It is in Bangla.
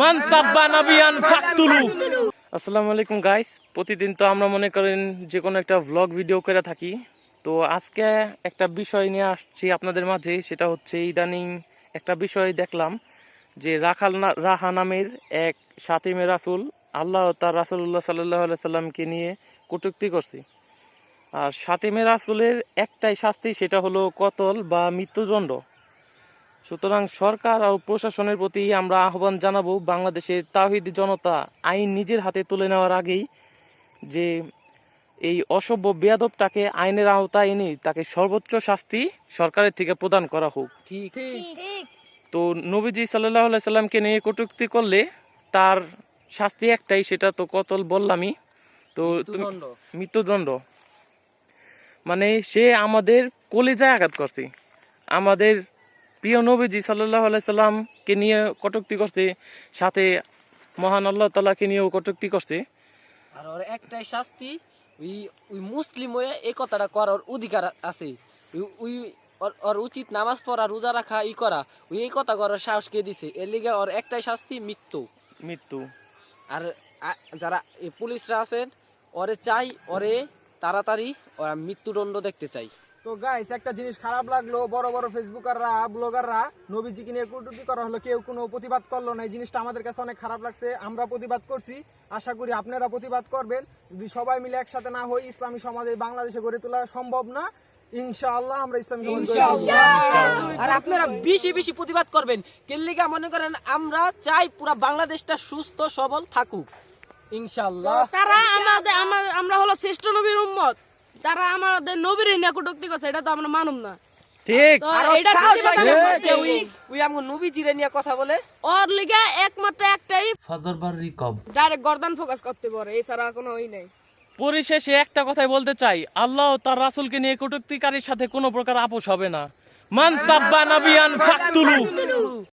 মান আসসালামু আলাইকুম গাইস প্রতিদিন তো আমরা মনে করেন যে কোনো একটা ভ্লগ ভিডিও করে থাকি। তো আজকে একটা বিষয় নিয়ে আসছি আপনাদের মাঝে, সেটা হচ্ছে ইদানিং একটা বিষয় দেখলাম যে রাখাল রাহা নামের এক সাতিমে রাসুল, আল্লাহ তার রাসুল্লাহ সাল্লাহ সাল্লামকে নিয়ে কটুক্তি করছে। আর সাতিমে রাসুলের একটাই শাস্তি সেটা হলো কতল বা মৃত্যুদণ্ড। সুতরাং সরকার ও প্রশাসনের প্রতি আমরা আহ্বান জানাব বাংলাদেশের তাহিদ জনতা আইন নিজের হাতে তুলে নেওয়ার আগেই যে এই অসভ্য বেয়াদবটাকে আইনের আওতায় এনে তাকে সর্বোচ্চ শাস্তি সরকারের থেকে প্রদান করা হোক। ঠিক। তো নবীজি সাল্লাহ সাল্লামকে নিয়ে কটূক্তি করলে তার শাস্তি একটাই সেটা তো কতল বললামই তো। মৃত্যুদণ্ড। মানে সে আমাদের কলিজায় আঘাত করছে। আমাদের প্রিয় নবীজি সাল্লাহ সাল্লামকে নিয়ে কটুক্তি করছে সাথে মহান আল্লাহ তালাকে নিয়েও কটুক্তি করছে। আর ওর একটাই শাস্তি ওই ওই মুসলিম হয়ে এই কথাটা করার অধিকার আছে। ওই- ওর- উচিত নামাজ পড়া রোজা রাখা ই করা। ওই এই কথা করার সাহস কে দিছে? এর লিগে ওর একটাই শাস্তি মৃত্যু। মৃত্যু। আর যারা এই পুলিশরা আছেন ওরে চাই ওরে তাড়াতাড়ি ওরা মৃত্যুদণ্ড দেখতে চাই। তো গাইস একটা জিনিস খারাপ লাগল বড় বড় ফেসবুকাররা ব্লগাররা নবীজিকে নিয়ে কটূক্তি করা হলো কেউ কোনো প্রতিবাদ করল না। এই জিনিসটা আমাদের কাছে অনেক খারাপ লাগছে আমরা প্রতিবাদ করছি আশা করি আপনারা প্রতিবাদ করবেন। যদি সবাই মিলে একসাথে না হই ইসলামী সমাজে বাংলাদেশে গড়ে তোলা সম্ভব না ইনশাআল্লাহ আমরা ইসলামী সমাজ আর আপনারা বেশি বেশি প্রতিবাদ করবেন। কেল্লিগা মনে করেন আমরা চাই পুরা বাংলাদেশটা সুস্থ সবল থাকুক। ইনশাল্লাহ তারা আমাদের আমরা হলো শ্রেষ্ঠ নবীর উম্মত। তারা আমাদের নবীর নিয়ে কটুক্তি করছে এটা তো আমরা মানুম না। ঠিক। না। ওই- নিয়ে কথা বলে। ওর লিগে একমাত্র একটাই ফজরবার রিকব। ডাইরেক্ট গর্দান ফোকাস করতে পারে এছাড়া কোনো ওই নেই। পরিশেষে একটা কথাই বলতে চাই আল্লাহ তার রাসুলকে নিয়ে কটূক্তিকারীর সাথে কোনো প্রকার আপোষ হবে না। মান সাব্বা নাবিয়ান ফাকতুলু।